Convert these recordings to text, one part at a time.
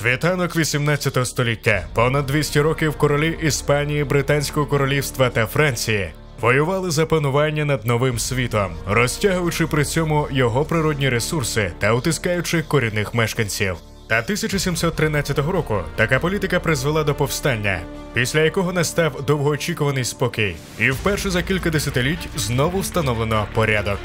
Світанок 18 століття. Понад 200 років королі Іспанії, Британського королівства та Франції воювали за панування над новим світом, розтягуючи при цьому його природні ресурси та утискаючи корінних мешканців. Та 1713 року така політика призвела до повстання, після якого настав довгоочікуваний спокій, і вперше за кілька десятиліть знову встановлено порядок.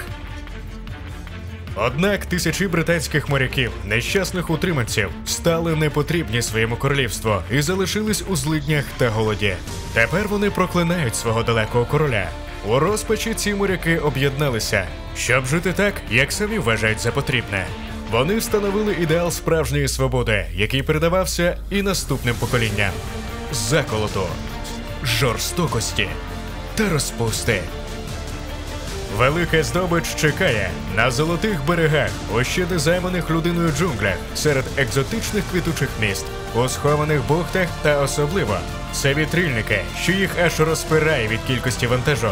Однак тисячі британських моряків, нещасних утриманців, стали непотрібні своєму королівству і залишились у злиднях та голоді. Тепер вони проклинають свого далекого короля. У розпачі ці моряки об'єдналися, щоб жити так, як самі вважають за потрібне. Вони встановили ідеал справжньої свободи, який передавався і наступним поколінням: заколоту, жорстокості та розпусти. Велика здобич чекає на золотих берегах, у ще не займаних людиною джунглях, серед екзотичних квітучих міст, у схованих бухтах та особливо це вітрильники, що їх аж розпирає від кількості вантажу.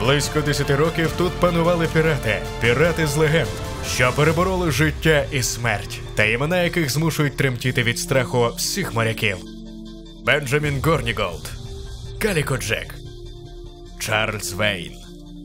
Близько 10 років тут панували пірати, пірати з легенд, що перебороли життя і смерть, та імена яких змушують тремтіти від страху всіх моряків. Бенджамін Горніголд, Каліко Джек, Чарльз Вейн.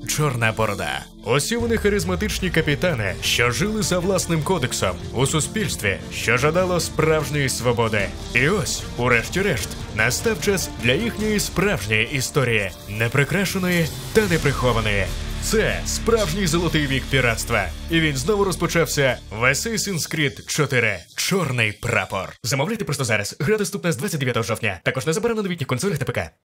Чорна борода. Усі вони харизматичні капітани, що жили за власним кодексом у суспільстві, що жадало справжньої свободи. І ось, урешті-решт, настав час для їхньої справжньої історії, неприкрашеної та неприхованої. Це справжній золотий вік піратства, і він знову розпочався в Assassin's Creed 4. Чорний прапор. Замовляйте просто зараз. Гра доступна з 29 жовтня. Також незабаром на новітніх консолях та ПК.